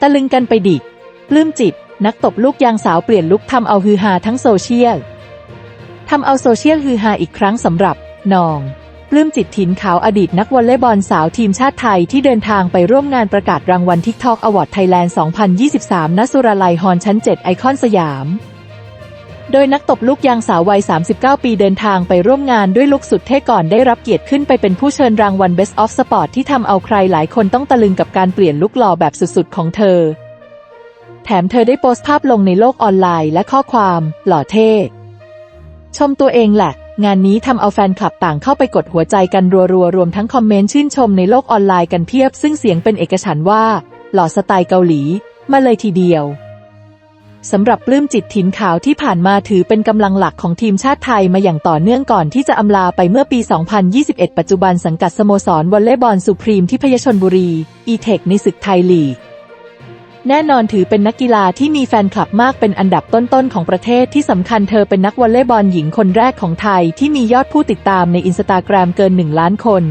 ตะลึงกันไปดิปลื้มจิต นักตบลูกยางสาวเปลี่ยนลุคทำเอาฮือฮาทั้งโซเชียลทำเอาโซเชียลฮือฮาอีกครั้งสำหรับนองปลื้มจิตถินขาวอดีตนักวอลเลย์บอลสาวทีมชาติไทยที่เดินทางไปร่วมงานประกาศรางวัลทิกทอกอวอร์ดไทยแลนด์ 2023 ณ สุรลัยฮอนชั้น 7 ไอคอนสยาม โดยนักตบลูกยางสาววัย 39 ปีเดินทางไปร่วมงานด้วยลุคสุดเท่ก่อนได้รับเกียรติขึ้นไปเป็นผู้เชิญรางวัล Best of Sport ที่ทำเอาใครหลายคนต้องตะลึงกับการเปลี่ยนลุคหล่อแบบสุดๆ ของเธอ แถมเธอได้โพสต์ภาพลงในโลกออนไลน์และข้อความ หล่อเท่ ชมตัวเองแหละ งานนี้ทำเอาแฟนคลับต่างเข้าไปกดหัวใจกันรัวๆ รวมทั้งคอมเมนต์ชื่นชมในโลกออนไลน์กันเพียบ ซึ่งเสียงเป็นเอกฉันท์ว่า หล่อสไตล์เกาหลี มาเลยทีเดียว สำหรับปลื้มจิตถินขาวที่ผ่านมาถือเป็นกำลังหลักของทีมชาติไทยมาอย่างต่อเนื่องก่อนที่จะอำลาไปเมื่อปี 2021 ปัจจุบันสังกัดสโมสรวอลเลย์บอลสุพรีมที่พยชนบุรี อีเทคในศึกไทยลีก แน่นอนถือเป็นนักกีฬาที่มีแฟนคลับมากเป็นอันดับต้นๆของประเทศที่สำคัญเธอเป็นนักวอลเลย์บอลหญิงคนแรกของไทยที่มียอดผู้ติดตามในอินสตาแกรมเกิน 1 ล้านคน